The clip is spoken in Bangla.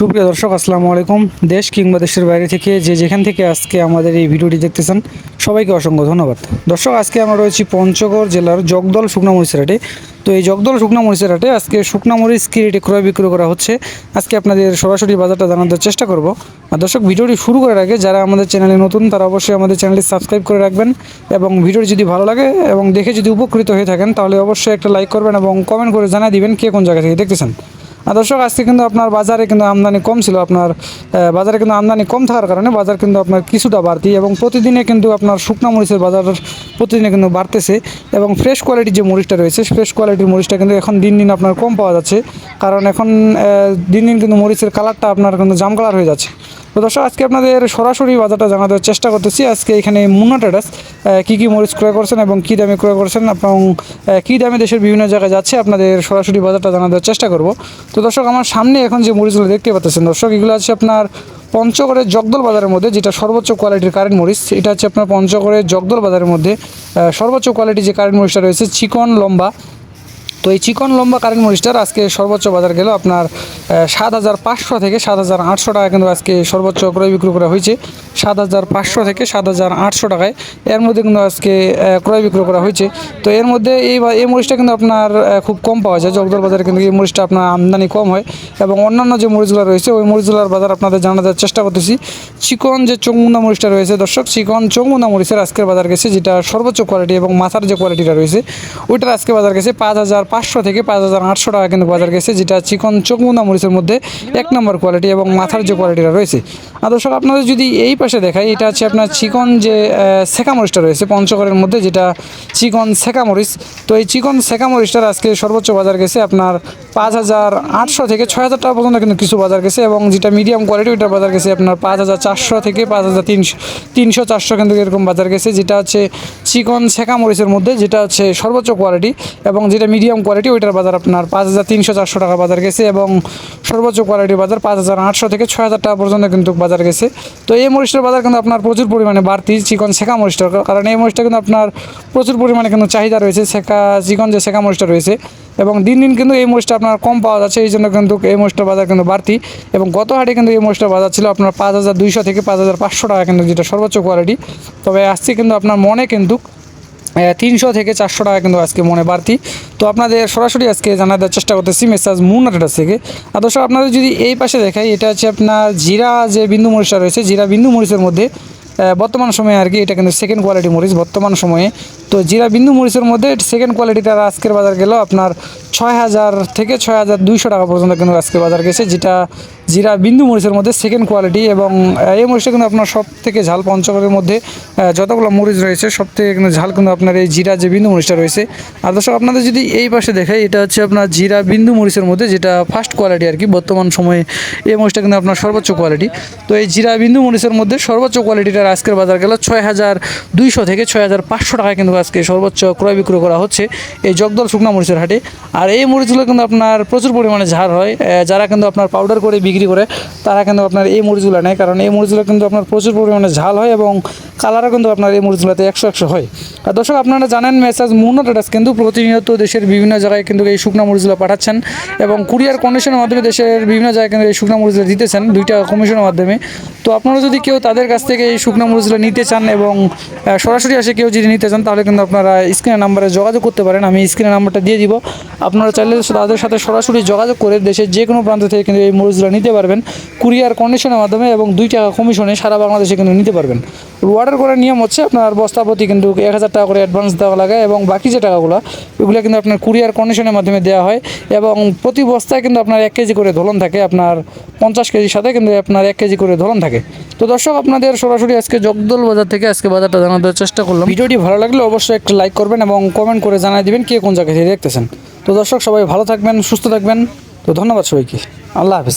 সুপ্রিয় দর্শক, আসসালামু আলাইকুম। দেশ কিংবা দেশের বাইরে থেকে যে যেখান থেকে আজকে আমাদের এই ভিডিওটি দেখতেছেন, সবাইকে অসংখ্য ধন্যবাদ। দর্শক, আজকে আমরা রয়েছি পঞ্চগড় জেলার জগদল শুকনা মরিচের হাটে। তো এই জগদল শুকনা মরিচের হাটে আজকে শুকনা মরিচ কি রেটে ক্রয় বিক্রয় করা হচ্ছে, আজকে আপনাদের সরাসরি বাজারটা জানানোর চেষ্টা করব। আর দর্শক, ভিডিওটি শুরু করার আগে যারা আমাদের চ্যানেলে নতুন, তারা অবশ্যই আমাদের চ্যানেলটি সাবস্ক্রাইব করে রাখবেন এবং ভিডিওটি যদি ভালো লাগে এবং দেখে যদি উপকৃত হয়ে থাকেন, তাহলে অবশ্যই একটা লাইক করবেন এবং কমেন্ট করে জানিয়ে দিবেন কে কোন জায়গা থেকে দেখতেছেন। দর্শক, আজকে কিন্তু আপনার বাজারে কিন্তু আমদানি কম ছিল। আপনার বাজারে কিন্তু আমদানি কম থাকার কারণে বাজার কিন্তু আপনার কিছুটা বাড়তি এবং প্রতিদিনে কিন্তু আপনার শুকনা মরিচের বাজার প্রতিদিনে কিন্তু বাড়তেছে এবং ফ্রেশ কোয়ালিটির যে মরিচটা রয়েছে ফ্রেশ কোয়ালিটির মরিচটা কিন্তু এখন দিন দিন আপনার কম পাওয়া যাচ্ছে। কারণ এখন দিন দিন কিন্তু মরিচের কালারটা আপনার কিন্তু জাম কালার হয়ে যাচ্ছে। তো দর্শক, আজকে আপনাদের সরাসরি বাজারটা জানানোর চেষ্টা করতেছি। আজকে এখানে মুন্না ট্রেডার্স কী কী মরিচ ক্রয় করছেন এবং কী দামে ক্রয় করছেন এবং কী দামে দেশের বিভিন্ন জায়গায় যাচ্ছে, আপনাদের সরাসরি বাজারটা জানানোর চেষ্টা করব। তো দর্শক, আমার সামনে এখন যে মরিচগুলো দেখতে পাচ্ছেন দর্শক, এগুলো আছে আপনার পঞ্চগড়ের জগদল বাজারের মধ্যে, যেটা সর্বোচ্চ কোয়ালিটির কারেন্ট মরিচ, এটা হচ্ছে আপনার পঞ্চগড়ের জগদল বাজারের মধ্যে সর্বোচ্চ কোয়ালিটি যে কারেন্ট মরিচটা রয়েছে, চিকন লম্বা তো এই চিকন লম্বা কারেন্ট মরিচটার আজকে সর্বোচ্চ বাজার গেল আপনার সাত হাজার পাঁচশো থেকে সাত হাজার আটশো টাকা কিন্তু আজকে সর্বোচ্চ ক্রয় বিক্রয় করা হয়েছে। সাত হাজার পাঁচশো থেকে সাত হাজার আটশো টাকায়। এর মধ্যে কিন্তু আজকে ক্রয় বিক্রয় করা হয়েছে। তো এর মধ্যে এই এই মরিচটা কিন্তু আপনার খুব কম পাওয়া যায়। জগদল বাজারে কিন্তু এই মরিচটা আপনার আমদানি কম হয় এবং অন্যান্য যে মরিচগুলো রয়েছে, ওই মরিচগুলোর বাজার আপনাদের জানানোর চেষ্টা করতেছি। চিকন যে চৌমুনা মরিচটা রয়েছে, দর্শক, চিকন চৌমুনা মরিচের আজকের বাজার গেছে, যেটা সর্বোচ্চ কোয়ালিটি এবং মাথার যে কোয়ালিটিটা রয়েছে, ওইটার আজকে বাজার গেছে পাঁচ হাজার পাঁচশো থেকে পাঁচ হাজার আটশো টাকা কিন্তু বাজার গেছে, যেটা চিকন চৌমুনা মরিচের মধ্যে এক নম্বর কোয়ালিটি এবং মাথার যে কোয়ালিটিটা রয়েছে। আর দর্শক, আপনাদের যদি এই পাশে দেখাই, এটা হচ্ছে আপনার চিকন যে সেকা মরিচটা রয়েছে, পঞ্চগড়ের মধ্যে, যেটা চিকন সেকা মরিচ। তো এই চিকন সেকা মরিচটার আজকে সর্বোচ্চ বাজার গেছে আপনার পাঁচ হাজার আটশো থেকে ছয় হাজার টাকা পর্যন্ত কিন্তু কিছু বাজার গেছে এবং যেটা মিডিয়াম কোয়ালিটি ওইটার বাজার গেছে আপনার পাঁচ হাজার চারশো থেকে পাঁচ হাজার তিনশো তিনশো চারশো কিন্তু এরকম বাজার গেছে, যেটা হচ্ছে চিকন শেখা মরিচের মধ্যে, যেটা হচ্ছে সর্বোচ্চ কোয়ালিটি এবং যেটা মিডিয়াম কোয়ালিটি ওইটার বাজার আপনার পাঁচ হাজার তিনশো চারশো টাকা বাজার গেছে এবং সর্বোচ্চ কোয়ালিটির বাজার পাঁচ হাজার আটশো থেকে ছয় হাজার টাকা পর্যন্ত কিন্তু বাজার গেছে। তো এই মরিচটার বাজার কিন্তু আপনার প্রচুর পরিমাণে বাড়তি চিকন শেখা মরিচটার কারণ এই মরিচটা কিন্তু আপনার প্রচুর পরিমাণে কিন্তু চাহিদা রয়েছে, শেখা, চিকন যে শেখা মরিচটা রয়েছে এবং দিন দিন কিন্তু এই মরিচটা আপনার কম পাওয়া যাচ্ছে, এই জন্য কিন্তু এই মরিচটার বাজার কিন্তু বাড়তি। এবং গত হাটে কিন্তু এই মরিচটার বাজার ছিল আপনার পাঁচ হাজার দুইশো থেকে পাঁচ হাজার পাঁচশো টাকা কিন্তু, যেটা সর্বোচ্চ কোয়ালিটি তবে আসছে কিন্তু আপনার মনে কিন্তু তিনশো থেকে চারশো টাকা কিন্তু আজকে মনে বাড়তি। তো আপনাদের সরাসরি আজকে জানার চেষ্টা করতেছি মেসাজ মুন আটেটার থেকে। আর দর্শক, আপনাদের যদি এই পাশে দেখাই, এটা হচ্ছে আপনার জিরা যে বিন্দু মরিচটা রয়েছে, জিরা বিন্দু মরিচের মধ্যে বর্তমান সময়ে আর কি এটা কিন্তু সেকেন্ড কোয়ালিটি মরিচ বর্তমান সময়ে। তো জিরা বিন্দু মরিচের মধ্যে সেকেন্ড কোয়ালিটিটার আজকের বাজার গেল আপনার ছয় হাজার থেকে ছয় হাজার দুইশো টাকা পর্যন্ত কিন্তু আজকে বাজার গেছে, যেটা জিরা বিন্দু মরিচের মধ্যে সেকেন্ড কোয়ালিটি এবং এই মরিচটা কিন্তু আপনার সব থেকে ঝাল পঞ্চগড়ের মধ্যে যতগুলো মরিচ রয়েছে সব থেকে কিন্তু ঝাল কিন্তু আপনার এই জিরা যে বিন্দু মরিচটা রয়েছে। আর দর্শক, আপনাদের যদি এই পাশে দেখাই, এটা হচ্ছে আপনার জিরা বিন্দু মরিচের মধ্যে, যেটা ফার্স্ট কোয়ালিটি আর কি, বর্তমান সময়ে এই মরিচটা কিন্তু আপনার সর্বোচ্চ কোয়ালিটি তো এই জিরা বিন্দু মরিচের মধ্যে সর্বোচ্চ কোয়ালিটিটার আজকের বাজার গেল ছয় হাজার দুইশো থেকে ছয় হাজার পাঁচশো টাকা কিন্তু আজকে সর্বোচ্চ ক্রয় বিক্রয় করা হচ্ছে। এই জগদল শুকনা মরিচের হাটে। আর এই মরিচগুলো কিন্তু আপনার প্রচুর পরিমাণে ঝাড় হয়। যারা কিন্তু আপনার পাউডার করে বিক্রি করে, তারা কিন্তু আপনার এই মরিচগুলো নেয়। কারণ এই মরিচগুলো কিন্তু আপনার প্রচুর পরিমাণে ঝাল হয় এবং কালারও কিন্তু আপনার এই মরিচগুলোতে একশো একশো হয়। আর দর্শক, আপনারা জানেন মেসাজ মুন্না ট্রেডার্স কিন্তু প্রতিনিয়ত দেশের বিভিন্ন জায়গায় কিন্তু এই শুকনা মরিচগুলো পাঠাচ্ছেন এবং কুরিয়ার কন্ডিশনের মাধ্যমে দেশের বিভিন্ন জায়গায় কিন্তু এই শুকনা মরিচগুলো দিতেছেন, দুইটা কমিশনের মাধ্যমে। তো আপনারা যদি কেউ তাদের কাছ থেকে এই শুকনা মরিচগুলো নিতে চান এবং সরাসরি আসে কেউ যদি নিতে চান, তাহলে কিন্তু আপনারা স্ক্রিনের নাম্বারে যোগাযোগ করতে পারেন, আমি স্ক্রিনের নাম্বারটা দিয়ে দিব। আপনারা চাইলে তাদের সাথে সরাসরি যোগাযোগ করে দেশের যে কোনো প্রান্ত থেকে কিন্তু এই মরিচগুলো নিতে পারবেন। কুরিয়ার কন্ডিশনের মাধ্যমে এবং দুই টাকা কমিশনে সারা বাংলাদেশে কিন্তু নিতে পারবেন। অর্ডার করার নিয়ম হচ্ছে আপনার বস্তাপতি কিন্তু এক হাজার টাকা করে অ্যাডভান্স দেওয়া লাগে এবং বাকি যে টাকাগুলো, এগুলো কিন্তু আপনার কুরিয়ার কন্ডিশনের মাধ্যমে দেওয়া হয় এবং প্রতি বস্তায় কিন্তু আপনার এক কেজি করে ধলন থাকে, আপনার পঞ্চাশ কেজির সাথে কিন্তু আপনার এক কেজি করে ধলন থাকে। তো দর্শক, আপনাদের সরাসরি আজকে জগদল বাজার থেকে আজকে বাজারটা জানানোর চেষ্টা করলাম। ভিডিওটি ভালো লাগলে অবশ্যই একটা লাইক করবেন এবং কমেন্ট করে জানিয়ে দিবেন কে কোন জায়গা থেকে দেখতেছেন। তো দর্শক সবাই ভালো থাকবেন সুস্থ থাকবেন। তো ধন্যবাদ সবাইকে। আল্লাহ হাফিজ।